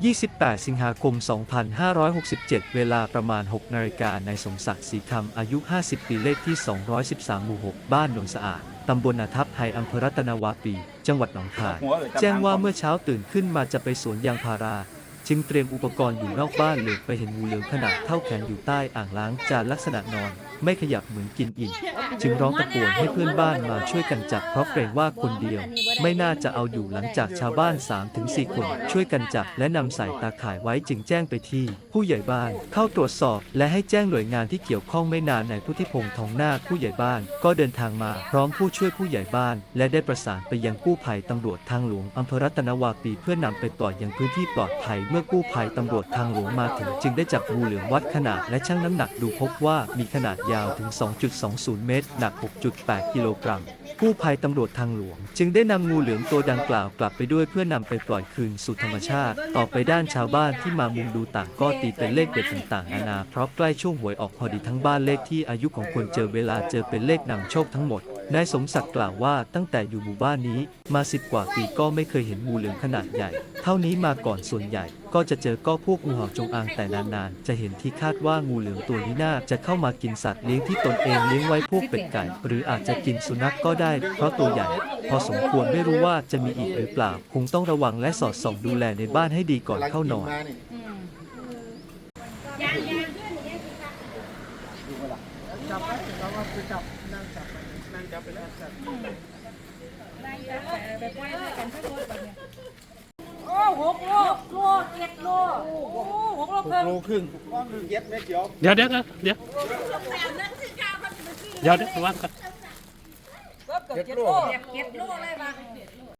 28 สิงหาคม 2567 เวลาประมาณ 6 นาฬิกา นายสมศักดิ์ศรีคำ อายุ 50 ปี เลขที่ 213 หมู่ 6 บ้านหนองสะอาด ตำบลนาทับไทยอำเภอรัตนวาปี จังหวัดหนองคาย แจ้งว่าเมื่อเช้าตื่นขึ้นมาจะไปสวนยางพารา จึงเตรียมอุปกรณ์อยู่นอกบ้านเลยไปเห็นงูเหลือมขนาดเท่าแขนอยู่ใต้อ่างล้างจานลักษณะนอน ไม่ขยับเหมือนกินอิ่มจึงร้องตะโกนให้เพื่อนบ้านมาช่วยกันจับเพราะเกรงว่าคนเดียว ไม่น่าจะเอาอยู่หลังจากชาวบ้าน 3-4 คน ช่วยกันจับและนำใส่ตาข่ายไว้จึงแจ้งไปที่ ผู้ใหญ่บ้านเข้าตรวจสอบ และให้แจ้งหน่วยงานที่เกี่ยวข้องไม่นานในายพุทธิพงษ์ทองนาคผู้ใหญ่บ้าน ก็เดินทางมาพร้อมผู้ช่วยผู้ใหญ่บ้าน และได้ประสานไปยังกู้ภัยตำรวจทางหลวงอำเภอรัตนวาปีเพื่อนำไปปล่อยยังพื้นที่ปลอดภัยเมื่อกู้ภัยตำรวจทางหลวงมาถึง จึงได้จับงูเหลือมวัดขนาดและชั่งน้ำหนักดูพบว่ามีขนาดยาวถึง 2.20 เมตร หนัก 6.8 กิโลกรัม กู้ภัยตำรวจทางหลวง จึงได้นำงูเหลือมตัวดังกล่าวกลับไปด้วยเพื่อนำไปปล่อยคืนสู่ธรรมชาติ ต่อไปด้านชาวบ้านที่มามุงดูต่างก็ตีเป็นเลขเด็ดต่างๆนานาเพราะใกล้ช่วงหวยออกพอดีทั้งบ้านเลขที่อายุของคนเจอเวลาเจอเป็นเลขนำโชคทั้งหมด นายสมศักดิ์กล่าวว่าตั้งแต่อยู่หมู่บ้านนี้มาสิบกว่าปีก็ไม่เคยเห็นงูเหลือมขนาดใหญ่ เท่านี้มาก่อนส่วนใหญ่ ก็จะเจอก็พวกงูเห่าจงอางแต่นานๆ จะเห็นที่คาดว่างูเหลือมตัวนี้น่าจะเข้ามากินสัตว์เลี้ยงที่ตนเองเลี้ยงไว้พวกเป็ดไก่ หรืออาจจะกินสุนัขก็ได้ เพราะตัวใหญ่ พอสมควรไม่รู้ว่าจะมีอีกหรือเปล่า คงต้องระวังและสอดส่องดูแลในบ้านให้ดีก่อนเข้านอน จับไว้เราก็คือจับนั่งจับไปนั่งจับไปนั่งจับโอ้หกโลโลเจ็ดโลโอ้หกโลเพิ่มโลครึ่งว่างหนึ่งเย็ดเม็ดเดียวเดี๋ยวเดี๋ยวเดี๋ยวเดี๋ยวเดี๋ยวเดี๋ยววางก่อนเกือบเจ็ดโลเจ็ดโลเลยมา